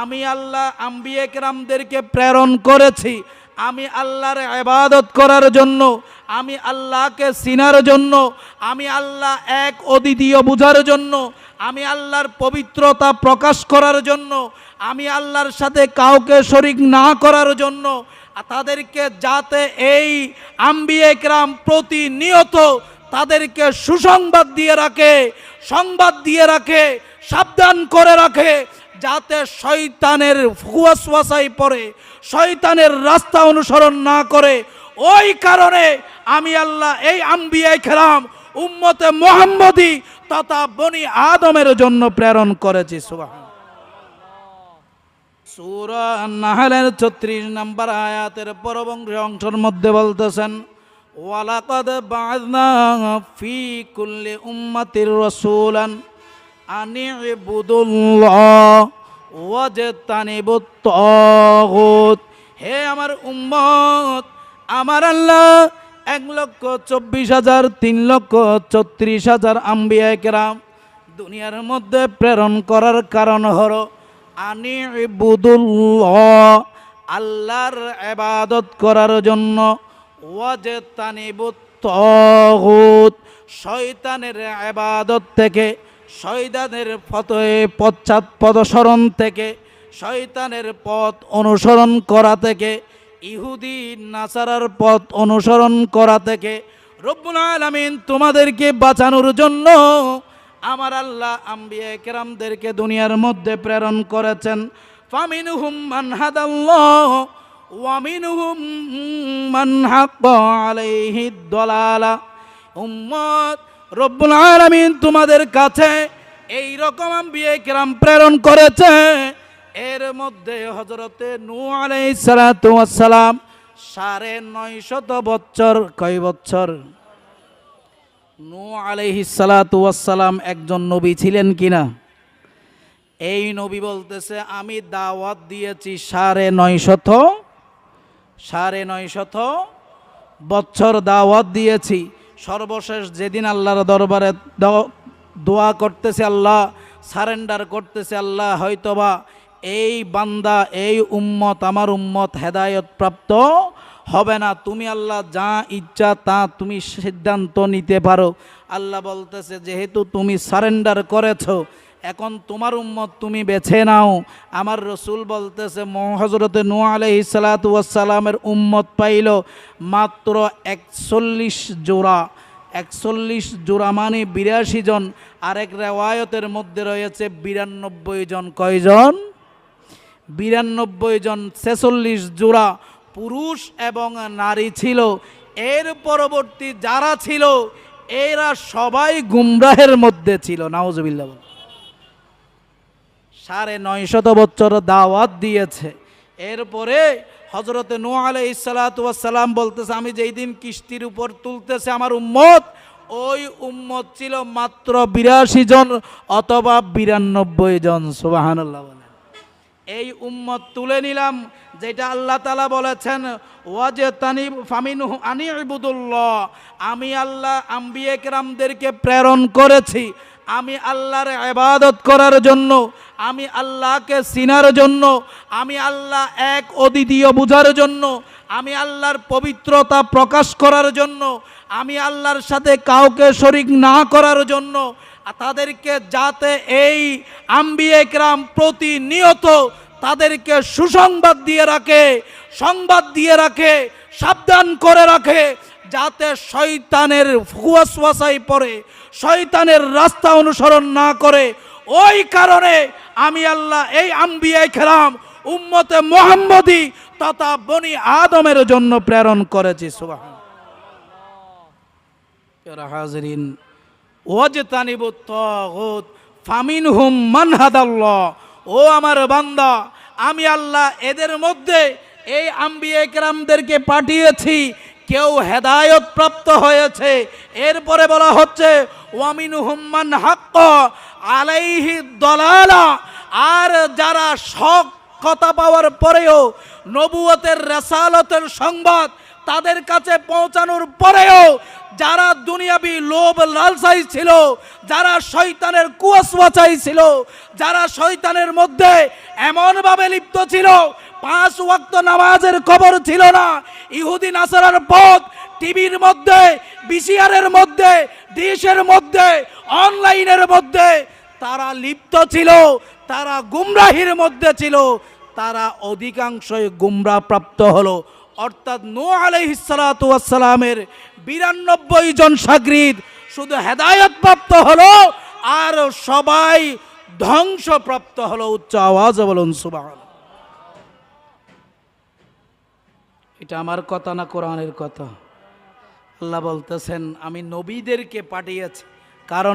আমি আল্লাহ আম্বিয়ে কেরামদেরকে প্রেরণ করেছি। আমি আল্লাহর ইবাদত করার জন্য, আমি আল্লাহকে চিনার জন্য, আমি আল্লাহ এক অদ্বিতীয় বুঝার জন্য, আমি আল্লাহর পবিত্রতা প্রকাশ করার জন্য, আমি আল্লাহর সাথে কাউকে শরিক না করার জন্য তাদেরকে যাতে এই আম্বিয়ে কেরাম প্রতিনিয়ত তাদেরকে সুসংবাদ দিয়ে রাখে, সংবাদ দিয়ে রাখে সাবধান করে রাখে যাতে শয়তানের ফুয়াশওয়াশাই পড়ে, শয়তানের রাস্তা অনুসরণ না করে। ওই কারণে আমি আল্লাহ এই আম্বিয়াই খেলাম, উম্মতে মোহাম্মদী তথা বনি আদমের জন্য প্রেরণ করেছি সুবাহ সূরা নাহলের ছত্রিশ নম্বর আয়াতের পরবংশ অংশের মধ্যে বলতেছেন, ওয়ালাকাদ বা'আযনা ফি কুল্লি উম্মাতির রাসূলান। আনি ইবুদুল্লাহ ওয়াজতানিবুত তাগুত হে আমার উম্মত, আমার আল্লাহ এক লক্ষ চব্বিশ হাজার, তিন লক্ষ ছত্রিশ হাজার আম্বিয়া কেরাম দুনিয়ার মধ্যে প্রেরণ করার কারণ হলো আনি ইবুদুল্লাহ আল্লাহর এবাদত করার জন্য। ওয়াজে তানিবুত শয়তানের এবাদত থেকে শয়তানের ফতয়ে পশ্চাৎ পদসরণ থেকে, শয়তানের পথ অনুসরণ করা থেকে, ইহুদি নাসারার পথ অনুসরণ করা থেকে, রব্বুল আলামিন তোমাদেরকে বাঁচানোর জন্য আমার আল্লাহ আম্বিয়া কেরামদেরকে দুনিয়ার মধ্যে প্রেরণ করেছেন। ফামিনহুম মান হাদাল্লাহ ওয়ামিনহুম মান আলাইহি দলালা। উম্মত রব্বুল আলামিন তোমাদের কাছে এই রকম আম্বিয়া কেরাম প্রেরণ করেছে। এর মধ্যে হজরতে নূ আলাইহিস সালাতু ওয়াস সালাম সাড়ে নয় শত বছর, কয় বছর? নূ আলাইহিসালাম একজন নবী ছিলেন কিনা? এই নবী বলতেছে, আমি দাওয়াত দিয়েছি সাড়ে নয় শত সাড়ে নয় শত বছর দাওয়াত দিয়েছি। সর্বশেষ যেদিন আল্লাহর দরবারে দোয়া করতেছে আল্লাহ, সারেন্ডার করতেছে আল্লাহ, হয়তোবা এই বান্দা, এই উম্মত, আমার উম্মত হেদায়ত প্রাপ্ত হবে না। তুমি আল্লাহ যা ইচ্ছা তা তুমি সিদ্ধান্ত নিতে পারো। আল্লাহ বলতেছে, যেহেতু তুমি সারেন্ডার করেছ এখন তোমার উম্মত তুমি বেছে নাও। আমার রসুল বলতেছে হজরতে নু আলহি সালাতামের উম্মত পাইল মাত্র একচল্লিশ জোড়া। একচল্লিশ জোড়া মানে বিরাশি জন। আরেক রেওয়ায়তের মধ্যে রয়েছে বিরানব্বই জন। কয়জন? বিরানব্বই জন। ছেচল্লিশ জোড়া পুরুষ এবং নারী ছিল। এর পরবর্তী যারা ছিল, এরা সবাই গুমরাহের মধ্যে ছিল। নাউজবিল্লা বল সাড়ে নয় শত বছর দাওয়াত দিয়েছে। এরপরে হজরতে নু আলাই সালাম বলতেছে, আমি যেই দিন কিস্তির উপর তুলতেছে আমার উম্মত, ওই উম্মত ছিল মাত্র বিরাশি জন অথবা বিরানব্বই জন সুবাহান্লাহ বলেন। এই উম্মত তুলে নিলাম, যেটা আল্লাহ তালা বলেছেন ওয়াজে তানি ফামিন আনি ইবুদুল্লাহ আমি আল্লাহ আম্বিয়ে কেরামদেরকে প্রেরণ করেছি। আমি আল্লাহর আবাদত করার জন্য আমি আল্লাহকে চিনার জন্য, আমি আল্লাহ এক অদ্বিতীয় বুঝার জন্য, আমি আল্লাহর পবিত্রতা প্রকাশ করার জন্য, আমি আল্লাহর সাথে কাউকে শরিক না করার জন্য তাদেরকে যাতে এই আম্বিয়ে কেরাম প্রতিনিয়ত তাদেরকে সুসংবাদ দিয়ে রাখে, সংবাদ দিয়ে রাখে, সাবধান করে রাখে, যাতে শয়তানের ফুয়াশওয়াশাই পড়ে, শয়তানের রাস্তা অনুসরণ না করে ওই কারণে আমি আল্লাহ এই আম্বিয়াই খেলাম, উম্মতে মোহাম্মদী তথা বনি আদমের জন্য প্রেরণ করেছি সুবাহ মান ও আমার বান্দা, আমি আল্লাহ এদের মধ্যে এই আম্বিয়ে পাঠিয়েছি কেউ হেদায়ত প্রাপ্ত হয়েছে। এরপরে বলা হচ্ছে ওয়ামিন হুম্মান হাক্ক আলাইহি দলালা। আর যারা শখ কথা পাওয়ার পরেও নবুয়তের রেসালতের সংবাদ তাদের কাছে পৌঁছানোর পরেও যারা দুনিয়াবি লোভ লালসাই ছিল, যারা শয়তানের কুয়াশওয়াচাই ছিল, যারা শয়তানের মধ্যে এমনভাবে লিপ্ত ছিল পাঁচ ওয়াক্ত নামাজের খবর ছিল না। ইহুদি নাসারার পথ টিভির মধ্যে, বিসিআরের মধ্যে ডিশের মধ্যে, অনলাইনের মধ্যে। তারা লিপ্ত ছিল, তারা গুমরাহির মধ্যে ছিল, তারা অধিকাংশই গুমরা প্রাপ্ত হলো। অর্থাৎ নো আলহিসালামের বিরানব্বই জন সাগরিদ শুধু হেদায়ত প্রাপ্ত হলো আর সবাই ধ্বংসপ্রাপ্ত হলো। উচ্চ আওয়াজ বলুন সুবাহ এটা আমার কথা না কোরআনের কথা? আল্লাহ বলতেছেন আমি নবীদেরকে পাঠিয়েছি। কারণ